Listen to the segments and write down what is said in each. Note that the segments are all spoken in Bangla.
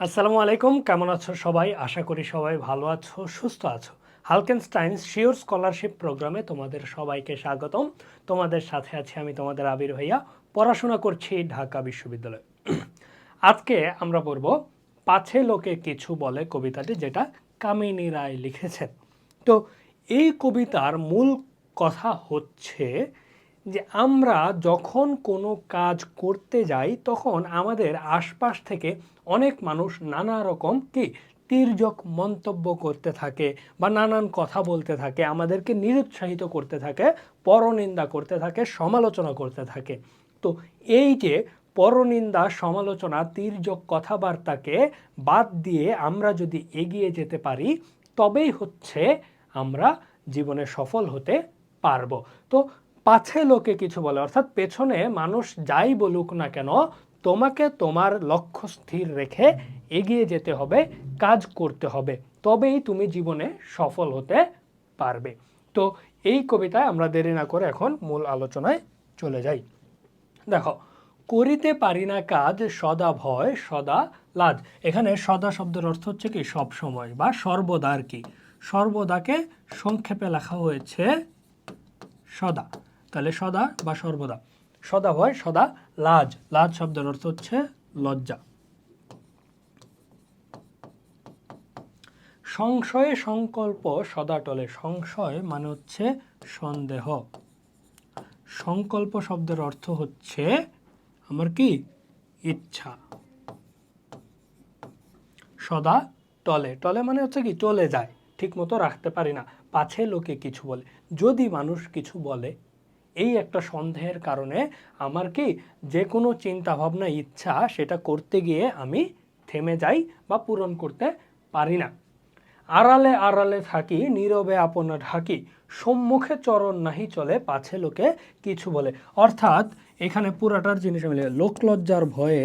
আসসালামু আলাইকুম, কেমন আছো সবাই? আশা করি সবাই ভালো আছো, সুস্থ আছো। হালকেনস্টাইন্স শিওর স্কলারশিপ প্রোগ্রামে তোমাদের সবাইকে স্বাগতম। তোমাদের সাথে আছি আমি তোমাদের আবির ভাইয়া। পড়াশোনা করছি ঢাকা বিশ্ববিদ্যালয়ে। আজকে আমরা পড়ব, পাছে লোকে কিছু বলে কবিতাটি, যেটা কামিনী রায় লিখেছেন। তো এই কবিতার মূল কথা হচ্ছে যে আমরা যখন কোনো কাজ করতে যাই, তখন আমাদের আশপাশ থেকে অনেক মানুষ নানা রকম কি তির্যক মন্তব্য করতে থাকে বা নানান কথা বলতে থাকে, আমাদেরকে নিরুৎসাহিত করতে থাকে, পরনিন্দা করতে থাকে, সমালোচনা করতে থাকে। তো এই যে পরনিন্দা, সমালোচনা, তির্যক কথাবার্তাকে বাদ দিয়ে আমরা যদি এগিয়ে যেতে পারি, তবেই হচ্ছে আমরা জীবনে সফল হতে পারব। তো পাছে লোকে কিছু বলে, অর্থাৎ পেছনে মানুষ যাই বলুক না কেন, তোমাকে তোমার লক্ষ্য স্থির রেখে এগিয়ে যেতে হবে, কাজ করতে হবে। তবেই তুমি জীবনে সফল হতে পারবে। তো এই কবিতায় আমরা দেরি না করে এখন মূল আলোচনায় চলে যাই। দেখো, করিতে পারি না কাজ, সদা ভয়, সদা লাজ। এখানে সদা শব্দের অর্থ হচ্ছে কি? সব সময়, বা সর্বদা আর কি? সর্বদাকে সংক্ষেপে লেখা হয়েছে সদা। তাহলে সদা বা সর্বদা। সদা হয়, সদা লাজ। লাজ শব্দের অর্থ হচ্ছে লজ্জা। সংশয়ে সংকল্প, সদা টলে সংশয় মানে হচ্ছে সন্দেহ। সংকল্প শব্দের অর্থ হচ্ছে আমার কি? ইচ্ছা। সদা টলে। টলে মানে হচ্ছে কি? চলে যায়। ঠিক মতো রাখতে পারি না। পাছে লোকে কিছু বলে। যদি মানুষ কিছু বলে এই একটা সন্দেহের কারণে আমার কি যে কোনো চিন্তা ভাবনা ইচ্ছা সেটা করতে গিয়ে আমি থেমে যাই বা পূরণ করতে পারি না। আড়ালে আড়ালে থাকি, নীরবে আপনা ঢাকি, সম্মুখে চরণ নাহি চলে, পাছে লোকে কিছু বলে। অর্থাৎ এখানে পুরাটার জিনিস মিলে লোকলজ্জার ভয়ে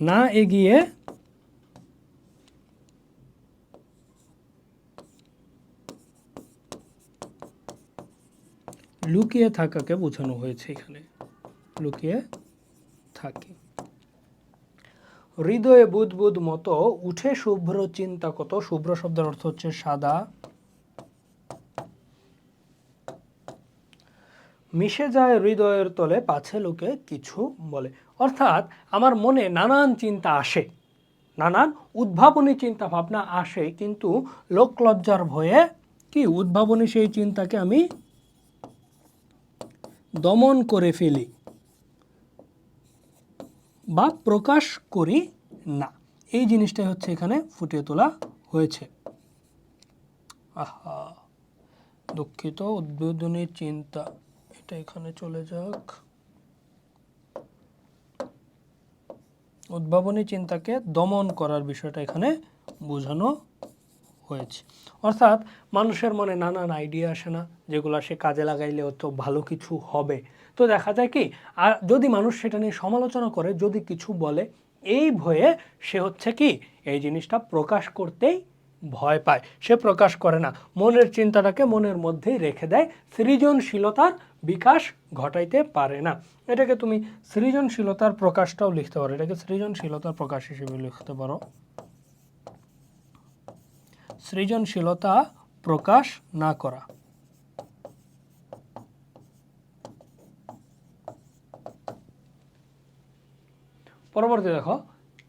না এগিয়ে লুকিয়ে থাকাকে বোঝানো হয়েছে এখানে। লুকিয়ে থাকি। হৃদয়ে বুধ বুধ মতো উঠে শুভ্র চিন্তা কত। শুভ্র শব্দের অর্থ হচ্ছে সাদা। মিশে যায় হৃদয়ের তলে, পাছে লোকে কিছু বলে। অর্থাৎ আমার মনে নানান চিন্তা আসে। নানান উদ্ভাবনী চিন্তা ভাবনা আসে, কিন্তু লোকলজ্জার ভয়ে কি উদ্ভাবনী সেই চিন্তাকে আমি দমন করে ফেলি বা প্রকাশ করি না। এই জিনিসটাই হচ্ছে এখানে ফুটিয়ে তোলা হয়েছে। আহা, দুঃখিত, উদ্বোধনী চিন্তা। এটা এখানে চলে যাক। উদ্ভাবনী চিন্তাকে দমন করার বিষয়টা এখানে বোঝানো হয়েছে। অর্থাৎ মানুষের মনে নানান আইডিয়া আসে না, যেগুলো সে কাজে লাগাইলে তো ভালো কিছু হবে। তো দেখা যায় কি, আর যদি মানুষ সেটা নিয়ে সমালোচনা করে, যদি কিছু বলে, এই ভয়ে সে হচ্ছে কি, এই জিনিসটা প্রকাশ করতেই ভয় পায়। সে প্রকাশ করে না। মনের চিন্তাটাকে মনের মধ্যেই রেখে দেয়। সৃজনশীলতার বিকাশ ঘটাইতে পারে না। এটাকে তুমি সৃজনশীলতার প্রকাশটাও লিখতে পারো। এটাকে সৃজনশীলতার প্রকাশ হিসেবে লিখতে পারো। সৃজনশীলতা প্রকাশ না করা। পরবর্তী দেখো,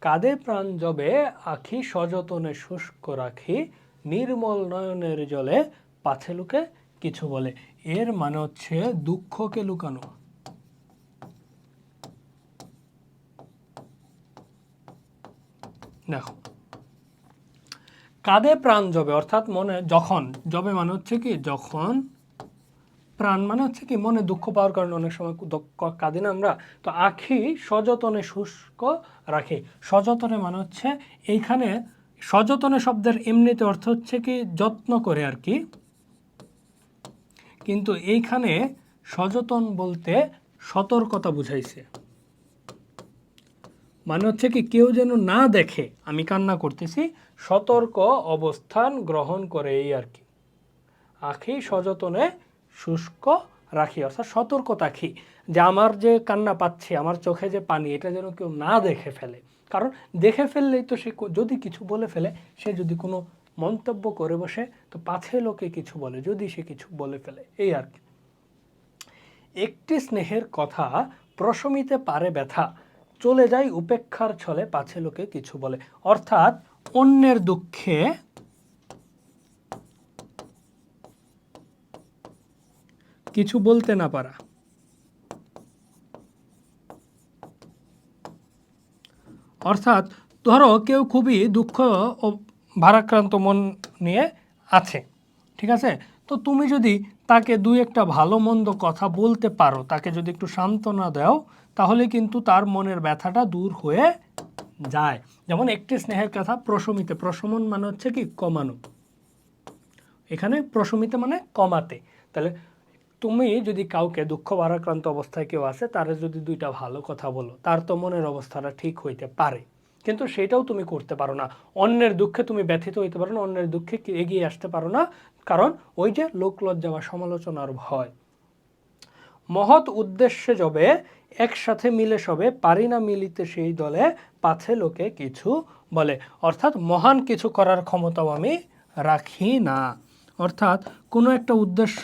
কাঁদে প্রাণ জবে আখি সযতনে শুষ্ক রাখি, নির্মল নয়নের জলে পাছে লুকে কিছু বলে। এর মানে হচ্ছে দুঃখকে লুকানো। দেখো কাঁদে প্রাণ জবে, অর্থাৎ মনে, যখন, জবে মানে হচ্ছে কি, যখন প্রাণ মানে হচ্ছে কি, মনে দুঃখ পাওয়ার কারণে অনেক সময় কাঁদি না আমরা। তো আখি সযতনে শুষ্ক রাখে। সযতনে মানে হচ্ছে এইখানে সযতনে শব্দের এমনিতে অর্থ হচ্ছে কি, যত্ন করে আর কি। কিন্তু এইখানে সযতন বলতে সতর্কতা বুঝাইছে। মানে হচ্ছে কি, কেউ যেন না দেখে, আমি কান্না করতেছি সতর্ক অবস্থান গ্রহণ করে এই আর কি। আখি সযতনে শুষ্ক রাখি, অর্থাৎ সতর্ক থাকি যে আমার যে কান্না পাচ্ছি, আমার চোখে যে পানি, এটা যেন কেউ না দেখে ফেলে। কারণ দেখে ফেললেই তো সে যদি কিছু বলে ফেলে, সে যদি কোনো মন্তব্য করে বসে, তো পাছে লোকে কিছু বলে, যদি সে কিছু বলে ফেলে, এই আর কি। একটি স্নেহের কথা, প্রশমিতে পারে ব্যথা, চলে যায় উপেক্ষার ছলে পাছে লোকে কিছু বলে। অর্থাৎ অন্যের দুঃখে কিছু বলতে না পারা। অর্থাৎ ধরো কেউ খুবই দুঃখ ও ভারাক্রান্ত মন নিয়ে আছে, ঠিক আছে? তো তুমি যদি তাকে দুই একটা ভালো মন্দ কথা বলতে পারো, তাকে যদি একটু সান্ত্বনা দাও, তাহলে কিন্তু তার মনের ব্যথাটা দূর হয়ে যায়। যেমন একটি স্নেহের কথা, প্রশমিতে। প্রশমন মানে হচ্ছে কি? কমানো। এখানে প্রশমিতে মানে কমাতে। তাহলে তুমি যদি কাউকে দুঃখ ভারাক্রান্ত অবস্থায় কেউ আছে তারে যদি দুইটা ভালো কথা বলো, তার তো মনের অবস্থাটা ঠিক হইতে পারে। কিন্তু সেটাও তুমি করতে পারো না। অন্যের দুঃখে তুমি ব্যথিত হইতে পারো না, অন্যের দুঃখে এগিয়ে আসতে পারো না। কারণ ওই যে লোক লজ্জা বা সমালোচনার ভয়। মহৎ উদ্দেশ্যে যবে একসাথে মিলে সবে, পারি না মিলিতে সেই দলে পাছে লোকে কিছু বলে। অর্থাৎ মহান কিছু করার ক্ষমতাও আমি রাখি না। অর্থাৎ কোনো একটা উদ্দেশ্য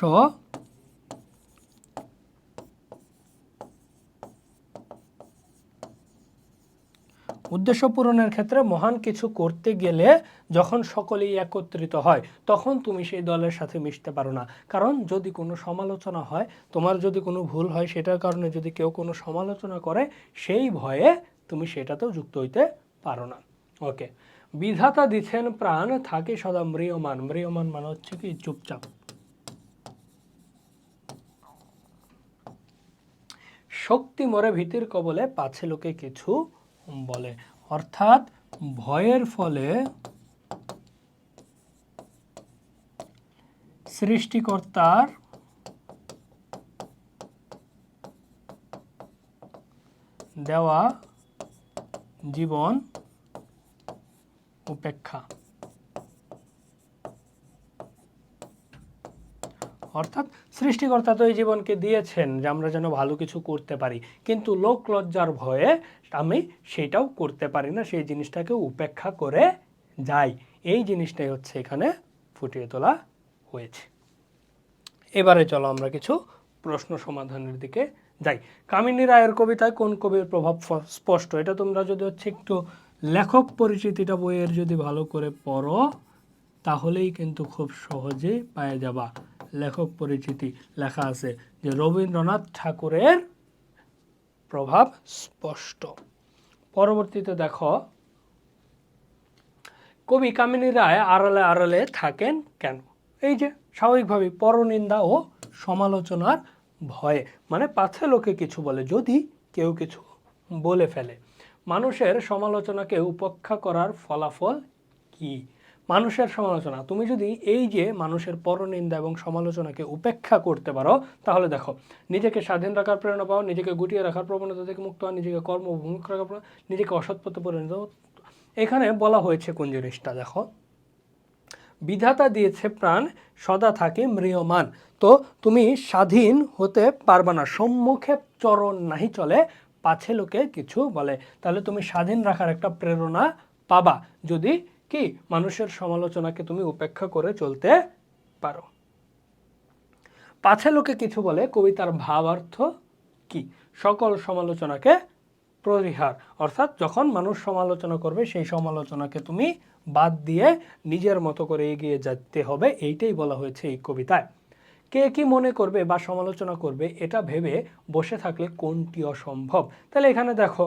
উদ্দেশ্য পূরণের ক্ষেত্রে মহান কিছু করতে গেলে যখন সকলেই একত্রিত হয়, তখন তুমি সেই দলের সাথে মিশতে পারো না। কারণ যদি কোনো সমালোচনা হয়, তোমার যদি কোনো ভুল হয়, সেটার কারণে যদি কেউ কোনো সমালোচনা করে, সেই ভয়ে তুমি সেটাতেও যুক্ত হইতে পারো না। ওকে বিধাতা দিছেন প্রাণ, থাকে সদা ম্রিয়মান। ম্রিয়মান মানে হচ্ছে কি, চুপচাপ। শক্তি মরে ভীতির কবলে পাছে লোকে কিছু বলে। অর্থাৎ ভয়ের ফলে সৃষ্টিকর্তার দেওয়া জীবন উপেক্ষা। অর্থাৎ সৃষ্টিকর্তা তো এই জীবনকে দিয়েছেন যে আমরা যেন ভালো কিছু করতে পারি। কিন্তু লোক লজ্জার ভয়ে আমি সেটাও করতে পারি না, সেই জিনিসটাকে উপেক্ষা করে যাই। এই জিনিসটাই হচ্ছে এখানে ফুটিয়ে তোলা হয়েছে। এবারে চলো আমরা কিছু প্রশ্ন সমাধানের দিকে যাই, কামিনী রায়ের কবিতায় কোন কবির প্রভাব স্পষ্ট? এটা তোমরা যদি হচ্ছে একটু লেখক পরিচিতিটা বইয়ের যদি ভালো করে পড়ো, তাহলেই কিন্তু খুব সহজে পাওয়া যাবা। লেখক পরিচিতি লেখা আছে যে রবীন্দ্রনাথ ঠাকুরের প্রভাব স্পষ্ট। পরবর্তীতে দেখো, কবি কামিনী রায় আড়ালে আড়ালে থাকেন কেন? এই যে স্বাভাবিকভাবে পরনিন্দা ও সমালোচনার ভয়ে। মানে পাছে লোকে কিছু বলে যদি কেউ কিছু বলে ফেলে। মানুষের সমালোচনাকে উপেক্ষা করার ফলাফল কি? মানুষের সমালোচনা। তুমি যদি এই যে মানুষের পরনিন্দা এবং সমালোচনাকে উপেক্ষা করতে পারো তাহলে দেখো নিজেকে স্বাধীন রাখার প্রেরণা পাও নিজেকে গুটিয়ে রাখার প্রবণতা থেকে মুক্ত হওয়া নিজেকে কর্মভূমিক রাখার প্রেরণা, নিজেকে অসৎ পথে পরিণত। এখানে বলা হয়েছে কোন জিনিসটা দেখো। বিধাতা দিয়েছে প্রাণ, সদা থাকে ম্রিয়মান। তো তুমি স্বাধীন হতে পারবে না, সম্মুখে চরণ নাহি চলে, পাছে লোকে কিছু বলে। তাহলে তুমি স্বাধীন রাখার একটা প্রেরণা পাবা, যদি কি মানুষের সমালোচনাকে তুমি উপেক্ষা করে চলতে পারো। পাছে লোকে কিছু বলে, কবিতার ভাবার্থ কি? সকল সমালোচনাকে পরিহার অর্থাৎ যখন মানুষ সমালোচনা করবে, সেই সমালোচনাকে তুমি বাদ দিয়ে নিজের মতো করে এগিয়ে যেতে হবে, এইটাই বলা হয়েছে এই কবিতায়। কে কি মনে করবে বা সমালোচনা করবে, এটা ভেবে বসে থাকলে কোনটি অসম্ভব? তাহলে এখানে দেখো,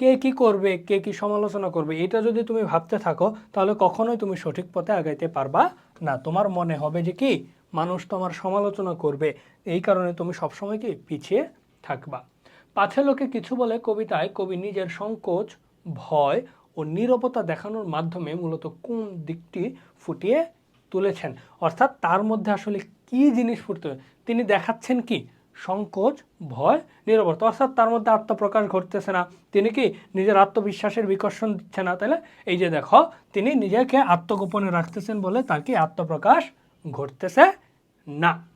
কে কি করবে, কে কি সমালোচনা করবে, এটা যদি তুমি ভাবতে থাকো, তাহলে কখনোই তুমি সঠিক পথে আগাইতে পারবা না। তোমার মনে হবে যে কি, মানুষ তোমার সমালোচনা করবে, এই কারণে তুমি সবসময় কি, পিছিয়ে থাকবা। পাছে লোকে কিছু বলে কবিতায় কবি নিজের সংকোচ, ভয় ও নীরবতা দেখানোর মাধ্যমে মূলত কোন দিকটি ফুটিয়ে তুলেছেন? অর্থাৎ তার মধ্যে আসলে কি জিনিস ফুটতে তিনি দেখাচ্ছেন কি? সংকোচ, ভয়, নিরবতা। অর্থাৎ তার মধ্যে আত্মপ্রকাশ ঘটতেছে না। তিনি কি নিজের আত্মবিশ্বাসের বিকর্ষণ দিচ্ছে না? তাহলে এই যে দেখো, তিনি নিজেকে আত্মগোপনে রাখতেছেন বলে তার কি আত্মপ্রকাশ ঘটতেছে না।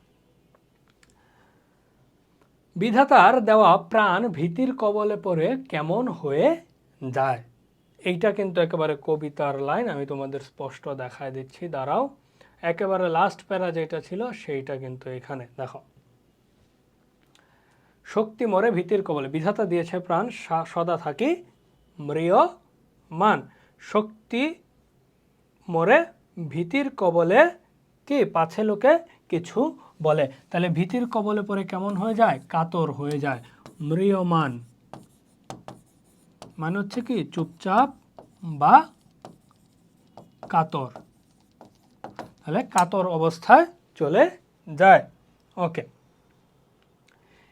বিধাতার দেওয়া প্রাণ ভীতির কবলে পড়ে কেমন হয়ে যায়? এইটা কিন্তু একেবারে কবিতার লাইন, আমি তোমাদের স্পষ্ট দেখায় দিচ্ছি। দাঁড়াও, একেবারে লাস্ট প্যারা যেটা ছিল সেইটা কিন্তু এখানে, দেখো। শক্তি মরে ভীতির কবলে, বিধাতা দিয়েছে প্রাণ সদা থাকি মান শক্তি মরে ভীতির কবলে কি, পাছে লোকে কিছু বলে, তাহলে ভীতির কবলে পরে কেমন হয়ে যায়? কাতর হয়ে যায়। মৃয়মান মানে হচ্ছে কি, চুপচাপ বা কাতর। তাহলে কাতর অবস্থায় চলে যায়। ওকে।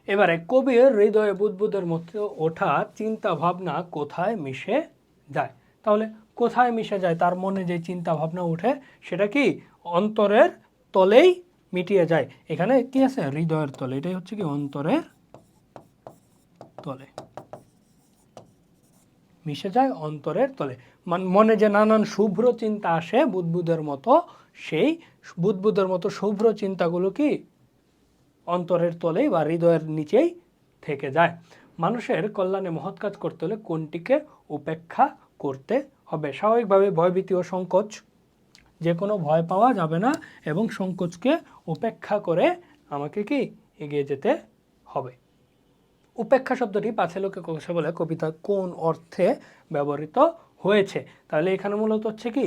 এবারে কবির হৃদয়ে বুদ্বুদের মধ্যে ওঠা চিন্তা ভাবনা কোথায় মিশে যায়? তাহলে কোথায় মিশে যায়? তার মনে যে চিন্তা ভাবনা ওঠে সেটা কি? অন্তরের তলেই মিটিয়ে যায়। এখানে কি আছে? হৃদয়ের তলে। এটাই হচ্ছে কি অন্তরের তলে। মিশে যায় অন্তরের তলে। মান- যে নানান শুভ্র চিন্তা আসে, বুদ্বুদের মতো সেই বুদ্বুদের মতো শুভ্র চিন্তাগুলো কি অন্তরের তলেই বা হৃদয়ের নিচেই থেকে যায়। মানুষের কল্যাণে মহৎ কাজ করতে হলে কোনটিকে উপেক্ষা করতে হবে? স্বাভাবিকভাবে ভয়ভীতি ও সংকোচ যে কোনো ভয় পাওয়া যাবে না এবং সংকোচকে উপেক্ষা করে আমাকে কি এগিয়ে যেতে হবে? উপেক্ষা শব্দটি পাছে লোকে কোষে বলে কবিতা কোন অর্থে ব্যবহৃত হয়েছে? তাহলে এখানে মূলত হচ্ছে কি?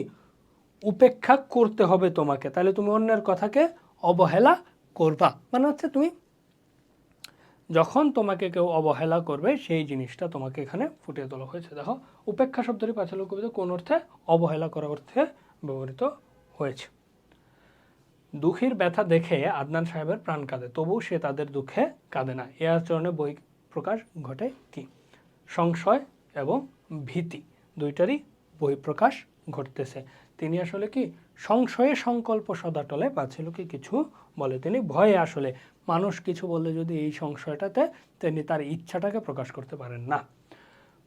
উপেক্ষা করতে হবে তোমাকে। তাহলে তুমি অন্যের কথাকে অবহেলা করবা। মানে হচ্ছে তুমি যখন তোমাকে কেউ অবহেলা করবে, সেই জিনিসটা তোমাকে এখানে ফুটিয়ে তোলা হয়েছে। দেখো, উপেক্ষা শব্দটি পাঁচালো কবিতা কোন অর্থে? অবহেলা করা অর্থে ব্যবহৃত হয়েছে। দুঃখীর ব্যথা দেখে আদনান সাহেবের প্রাণ কাঁদে তবু সে তাদের দুঃখে কাঁদে না। এ আচরণে বই প্রকাশ ঘটে কি? সংশয় এবং ভীতি দুইটারই বহিঃপ্রকাশ ঘটতেছে। তিনি আসলে কি সংশয়ে সংকল্প সদা টলে পাচ্ছিল কি কিছু বলে? তিনি ভয়ে আসলে। মানুষ কিছু বললে যদি এই সংশয়টাতে তিনি তার ইচ্ছাটাকে প্রকাশ করতে পারেন না।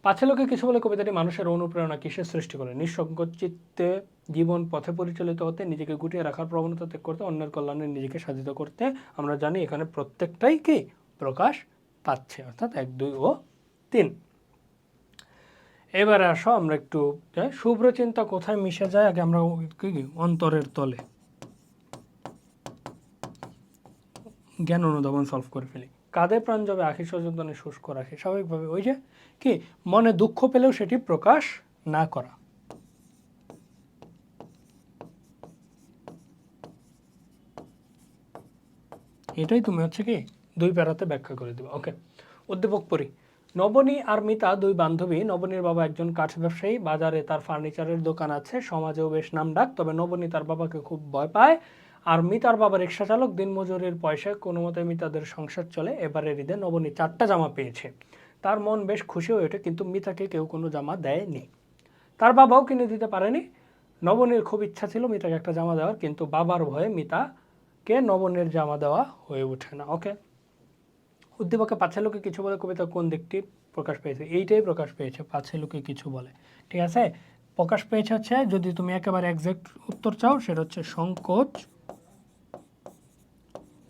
পাছে লোকে কিছু বলে কবিতাটি মানুষের অনুপ্রেরণা কিসের সৃষ্টি করে? নিঃসংকোচ চিত্তে জীবন পথে পরিচালিত হতে, নিজেকে গুটিয়ে রাখার প্রবণতা ত্যাগ করতে, অন্যের কল্যাণে নিজেকে সাধিত করতে, আমরা জানি এখানে প্রত্যেকটাই কি? প্রকাশ পাচ্ছে, অর্থাৎ এক, দুই ও তিন। এবারে আসো, আমরা একটু শুভ্র চিন্তা কোথায় মিশে যায়? আগে আমরা কি অন্তরের তলে। জ্ঞান অনুধাবন সলভ করে ফেলি। কাঁধে প্রাণ যাবে আখি সযন্তনে শুষ্ক রাখে? স্বাভাবিকভাবে ওই যে কি, মনে দুঃখ পেলেও সেটি প্রকাশ না করা। এটাই তুমি হচ্ছে কি, দুই প্যারাতে ব্যাখ্যা করে দিবে। ওকে উদ্দীপক পড়ি নবনী আর মিতা দুই বান্ধবী, নবনীর বাবা একজন কাঠ ব্যবসায়ী, বাজারে তার ফার্নিচারের দোকান আছে, সমাজেও বেশ নাম ডাক তবে নবনী তার বাবাকে খুব ভয় পায়। আর মিতার বাবা রিক্সা চালক দিনমজুরির পয়সায় কোনো মতে মিতাদের সংসার চলে। এবারের ঈদে নবনী চারটা জামা পেয়েছে। তার মন বেশ খুশি হয়ে ওঠে, কিন্তু মিতাকে কেউ কোনো জামা দেয়নি। তার বাবাও কিনে দিতে পারেনি। নবনীর খুব ইচ্ছা ছিল মিতাকে একটা জামা দেওয়ার, কিন্তু বাবার ভয়ে মিতাকে নবনীর জামা দেওয়া হয়ে ওঠে না। ওকে? উদ্দীপকে পাছে লোকে কিছু বলে, কবিতা কোন দিকটি প্রকাশ পেয়েছে? এইটাই প্রকাশ পেয়েছে, পাছে লোকে কিছু বলে। ঠিক আছে? প্রকাশ পেয়েছে হচ্ছে, যদি তুমি একেবারে একজ্যাক্ট উত্তর চাও, সেটা হচ্ছে সংকোচ।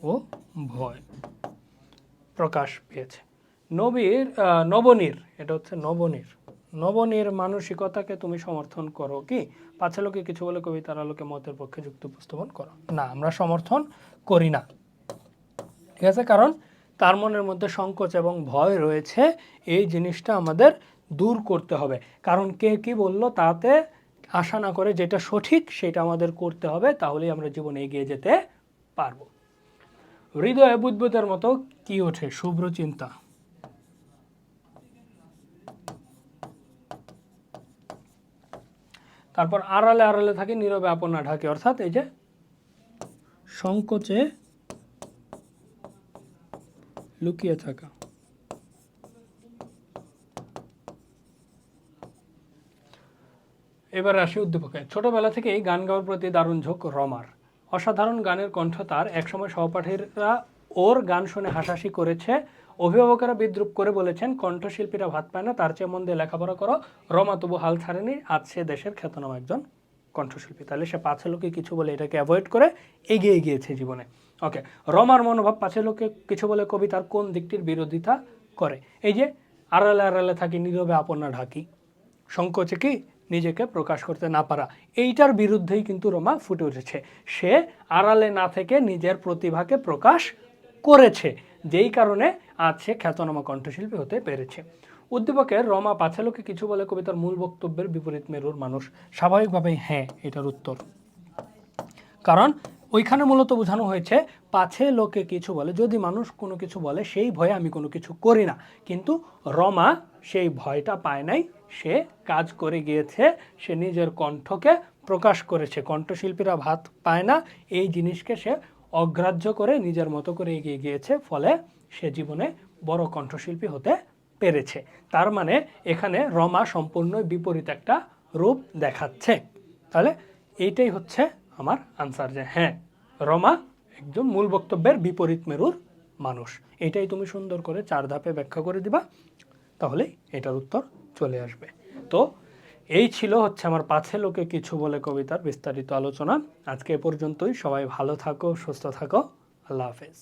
ও ভয় প্রকাশ পেয়েছে। নবীর নবনীর, এটা হচ্ছে নবনীর। নবনীর মানসিকতাকে তুমি সমর্থন করো কি? পাছে লোকে কিছু বলে কবিতার আলোকে মতের পক্ষে যুক্তি উপস্থাপন করো। না, আমরা সমর্থন করি না। ঠিক আছে? কারণ তার মনের মধ্যে সংকোচ এবং ভয় রয়েছে। এই জিনিসটা আমাদের দূর করতে হবে। কারণ কে কি বলল তাতে আশা না করে যেটা সঠিক সেটা আমাদের করতে হবে, তাহলেই আমরা জীবনে এগিয়ে যেতে পারব। হৃদয়ে বুদ্বুদের মতো কি ওঠে? শুভ্র চিন্তা। তারপর আড়ালে আড়ালে থাকে, নীরবে আপনা ঢাকে। অর্থাৎ এই যে সংকোচে লুকিয়ে থাকা। এবার আসি উদ্দীপকে। ছোটবেলা থেকেই গান গাওয়ার প্রতি দারুণ ঝোঁক রমার। অসাধারণ গানের কণ্ঠ তার। একসময় সহপাঠীরা ওর গান শুনে হাসাহাসি করেছে। অভিভাবকেরা বিদ্রুপ করে বলেছেন, কণ্ঠশিল্পীরা ভাত পায় না, তার চেয়ে মন দিয়ে লেখাপড়া করো। রমা, তবু হাল ছাড়েনি, আজ সে দেশের খ্যাতনাম একজন কণ্ঠশিল্পী। তাহলে সে পাঁচ লোকে কিছু বলে এটাকে অ্যাভয়েড করে এগিয়ে গিয়েছে জীবনে। ওকে, রমার মনোভাব পাছে লোকে কিছু বলে কবিতার কোন দিকটির বিরোধিতা করে? এই যে, আড়ালে আড়ালে থাকি, নীরবে আপনা ঢাকি। সংকোচে কি? নিজেকে প্রকাশ করতে না পারা। এইটার বিরুদ্ধেই কিন্তু রোমা ফুটে উঠেছে। সে আড়ালে না থেকে নিজের প্রতিভাকে প্রকাশ করেছে, যেই কারণে আজ সে খ্যাতনামা কণ্ঠশিল্পী হতে পেরেছে। উদ্দীপকের রমা পাছালোকে কিছু বলে কবিতার মূল বক্তব্যের বিপরীত মেরুর মানুষ। স্বাভাবিকভাবেই হ্যাঁ এটার উত্তর। কারণ ওইখানে মূলত বোঝানো হয়েছে, পাছে লোকে কিছু বলে, যদি মানুষ কোনো কিছু বলে, সেই ভয়ে আমি কোনো কিছু করি না। কিন্তু রমা সেই ভয়টা পায় নাই, সে কাজ করে গিয়েছে, সে নিজের কণ্ঠকে প্রকাশ করেছে। কণ্ঠশিল্পীরা ভাত পায় না, এই জিনিসকে সে অগ্রাহ্য করে নিজের মতো করে এগিয়ে গিয়েছে, ফলে সে জীবনে বড় কণ্ঠশিল্পী হতে পেরেছে। তার মানে এখানে রমা সম্পূর্ণ বিপরীত একটা রূপ দেখাচ্ছে। তাহলে এইটাই হচ্ছে আমার আনসার যে হ্যাঁ রমা একজন মূল বক্তব্যের বিপরীত মেরুর মানুষ। এটাই তুমি সুন্দর করে চার ধাপে ব্যাখ্যা করে দিবা, তাহলে এটার উত্তর চলে আসবে। তো এই ছিল হচ্ছে আমার পাছে লোকে কিছু বলে কবিতার বিস্তারিত আলোচনা। আজকে এ পর্যন্তই। সবাই ভালো থাকো, সুস্থ থাকো। আল্লাহ হাফেজ।